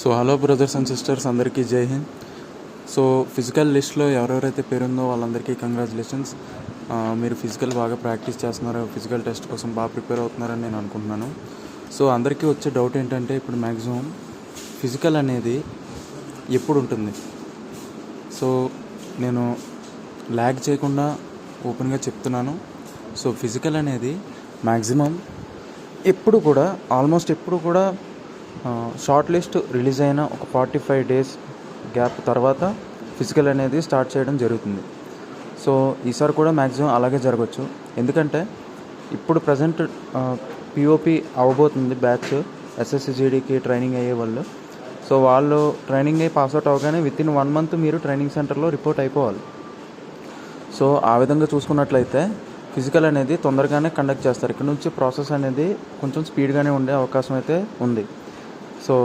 So hello brothers and sisters అందరికీ Jai Hind. So physical లిస్ట్లో ఎవరెవరైతే పేరుందో వాళ్ళందరికీ కంగ్రాచులేషన్స్ మీరు ఫిజికల్ బాగా ప్రాక్టీస్ చేస్తున్నారు ఫిజికల్ టెస్ట్ కోసం బాగా ప్రిపేర్ అవుతున్నారని నేను అనుకుంటున్నాను. సో అందరికీ వచ్చే డౌట్ ఏంటంటే ఇప్పుడు మ్యాక్సిమం ఫిజికల్ అనేది ఎప్పుడు ఉంటుంది? సో నేను ల్యాగ్ చేయకుండా ఓపెన్గా చెప్తున్నాను. సో ఫిజికల్ అనేది మ్యాక్సిమం ఎప్పుడు కూడా ఆల్మోస్ట్ ఎప్పుడు కూడా షార్ట్ లిస్ట్ రిలీజ్ అయిన ఒక ఫార్టీ ఫైవ్ డేస్ గ్యాప్ తర్వాత ఫిజికల్ అనేది స్టార్ట్ చేయడం జరుగుతుంది. సో ఈసారి కూడా మ్యాక్సిమం అలాగే జరగవచ్చు ఎందుకంటే ఇప్పుడు ప్రజెంట్ పిఓపి అవ్వబోతుంది బ్యాచ్ ఎస్ఎస్సిజీడీకి ట్రైనింగ్ అయ్యే వాళ్ళు. సో వాళ్ళు ట్రైనింగ్ అయ్యి పాస్అవుట్ అవ్వగానే విత్ ఇన్ వన్ మంత్ మీరు ట్రైనింగ్ సెంటర్లో రిపోర్ట్ అయిపోవాలి. సో ఆ విధంగా చూసుకున్నట్లయితే ఫిజికల్ అనేది తొందరగానే కండక్ట్ చేస్తారు. ఇక్కడ నుంచి ప్రాసెస్ అనేది కొంచెం స్పీడ్గానే ఉండే అవకాశం అయితే ఉంది. సో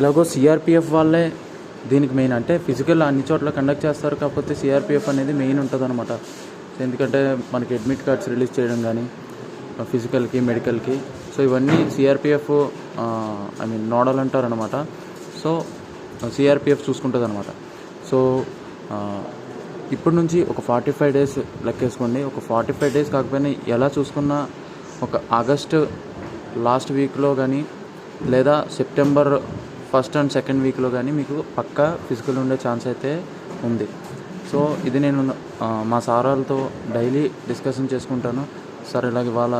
ఎలాగో సిఆర్పిఎఫ్ వాళ్ళే దీనికి మెయిన్ అంటే ఫిజికల్ అన్ని చోట్ల కండక్ట్ చేస్తారు కాకపోతే సిఆర్పిఎఫ్ అనేది మెయిన్ ఉంటుంది అనమాట ఎందుకంటే మనకి అడ్మిట్ కార్డ్స్ రిలీజ్ చేయడం కానీ ఫిజికల్కి మెడికల్కి సో ఇవన్నీ సిఆర్పిఎఫ్ ఐ మీన్ నోడల్ అంటారు అనమాట సో సిఆర్పిఎఫ్ చూసుకుంటుంది అనమాట సో ఇప్పటి నుంచి ఒక ఫార్టీ ఫైవ్ డేస్ లెక్కేసుకోండి. ఒక ఫార్టీ ఫైవ్ డేస్ కాకపోయినా ఎలా చూసుకున్నా ఒక ఆగస్ట్ లాస్ట్ వీక్లో కానీ లేదా సెప్టెంబర్ ఫస్ట్ అండ్ సెకండ్ వీక్లో కానీ మీకు పక్కా ఫిజికల్ ఉండే ఛాన్స్ అయితే ఉంది. సో ఇది నేను మా సారాలతో డైలీ డిస్కషన్ చేసుకుంటాను. సార్ ఇలాగ ఇవాళ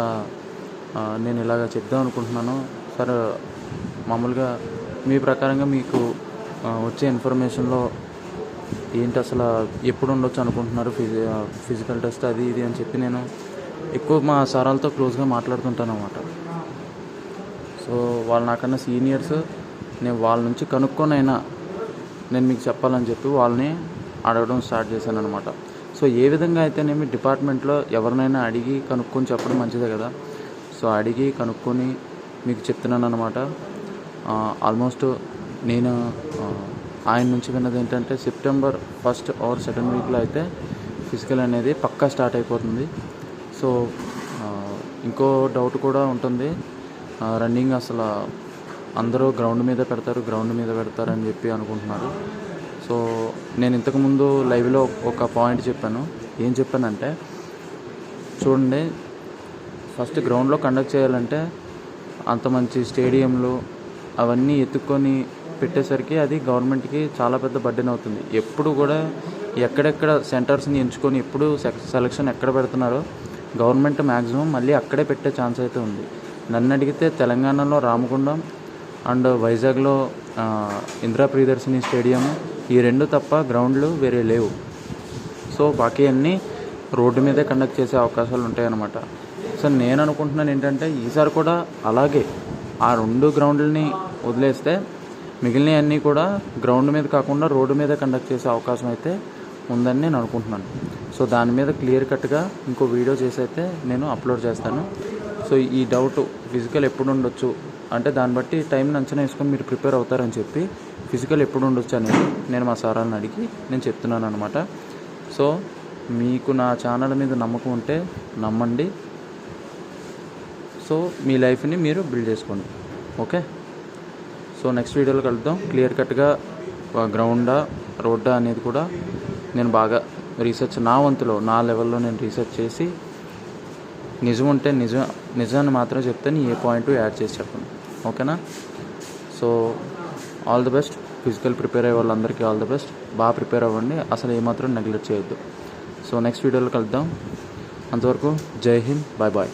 నేను ఇలాగ చెప్దాం అనుకుంటున్నాను. సార్ మామూలుగా మీ ప్రకారంగా మీకు వచ్చే ఇన్ఫర్మేషన్లో ఏంటి అసలు ఎప్పుడు ఉండొచ్చు అనుకుంటున్నారు? ఫిజి ఫిజికల్ టెస్ట్ అది ఇది అని చెప్పి నేను ఎక్కువ మా సారాలతో క్లోజ్గా మాట్లాడుతుంటాను అనమాట సో వాళ్ళు నాకన్నా సీనియర్స్ నేను వాళ్ళ నుంచి కనుక్కొనైనా నేను మీకు చెప్పాలని చెప్పి వాళ్ళని అడగడం స్టార్ట్ చేశాను అనమాట సో ఏ విధంగా అయితేనేమి డిపార్ట్మెంట్లో ఎవరినైనా అడిగి కనుక్కొని చెప్పడం మంచిదే కదా. సో అడిగి కనుక్కొని మీకు చెప్తున్నాను అనమాట ఆల్మోస్ట్ నేను ఆయన నుంచి విన్నది ఏంటంటే సెప్టెంబర్ ఫస్ట్ ఆర్ సెకండ్ వీక్లో అయితే ఫిజికల్ అనేది పక్కా స్టార్ట్ అయిపోతుంది. సో ఇంకో డౌట్ కూడా ఉంటుంది. రన్నింగ్ అసలు అందరూ గ్రౌండ్ మీద పెడతారు గ్రౌండ్ మీద పెడతారు అని చెప్పి అనుకుంటున్నారు. సో నేను ఇంతకుముందు లైవ్లో ఒక పాయింట్ చెప్పాను. ఏం చెప్పానంటే చూడండి ఫస్ట్ గ్రౌండ్లో కండక్ట్ చేయాలంటే అంత మంచి స్టేడియంలు అవన్నీ ఎత్తుక్కొని పెట్టేసరికి అది గవర్నమెంట్కి చాలా పెద్ద బడ్డెన్ అవుతుంది. ఎప్పుడు కూడా ఎక్కడెక్కడ సెంటర్స్ని ఎంచుకొని ఎప్పుడు సెలక్షన్ ఎక్కడ పెడుతున్నారో గవర్నమెంట్ మ్యాక్సిమం మళ్ళీ అక్కడే పెట్టే ఛాన్స్ అయితే ఉంది. నన్ను అడిగితే తెలంగాణలో రామగుండం అండ్ వైజాగ్లో ఇందిరా ప్రియదర్శిని స్టేడియం. ఈ రెండు తప్ప గ్రౌండ్లు వేరే లేవు. సో బాకీ అన్నీ రోడ్డు మీదే కండక్ట్ చేసే అవకాశాలు ఉంటాయన్నమాట. సో నేను అనుకుంటున్నాను ఏంటంటే ఈసారి కూడా అలాగే ఆ రెండు గ్రౌండ్లని వదిలేస్తే మిగిలినవన్నీ కూడా గ్రౌండ్ మీద కాకుండా రోడ్డు మీద కండక్ట్ చేసే అవకాశం అయితే ఉందని నేను అనుకుంటున్నాను. సో దాని మీద క్లియర్ కట్గా ఇంకో వీడియో చేసి అయితే నేను అప్లోడ్ చేస్తాను. సో ఈ డౌట్ ఫిజికల్ ఎప్పుడు ఉండొచ్చు? అంటే దాన్ని బట్టి టైంని అంచనా వేసుకొని మీరు ప్రిపేర్ అవుతారని చెప్పి ఫిజికల్ ఎప్పుడు ఉండొచ్చు అనేది నేను మా సారాలను అడిగి నేను చెప్తున్నాను అనమాట సో మీకు నా ఛానల్ మీద నమ్మకం ఉంటే నమ్మండి. సో మీ లైఫ్ని మీరు బిల్డ్ చేసుకోండి. ఓకే సో నెక్స్ట్ వీడియోలో కలుద్దాం. క్లియర్ కట్గా గ్రౌండా రోడ్డా అనేది కూడా నేను బాగా రీసెర్చ్ నా వంతులో నా లెవెల్లో నేను రీసెర్చ్ చేసి నిజం ఉంటే నిజం నిజాన్ని మాత్రం చెప్తే ఏ పాయింట్ యాడ్ చేసి చెప్పండి ఓకేనా? So all the best physical prepare అయ్యే వాళ్ళందరికీ ఆల్ ది బెస్ట్ బాగా ప్రిపేర్ అవ్వండి. అసలు ఏమాత్రం నెగ్లెక్ట్ చేయొద్దు. సో నెక్స్ట్ వీడియోలో కలుద్దాం. అంతవరకు జై హింద్. Bye bye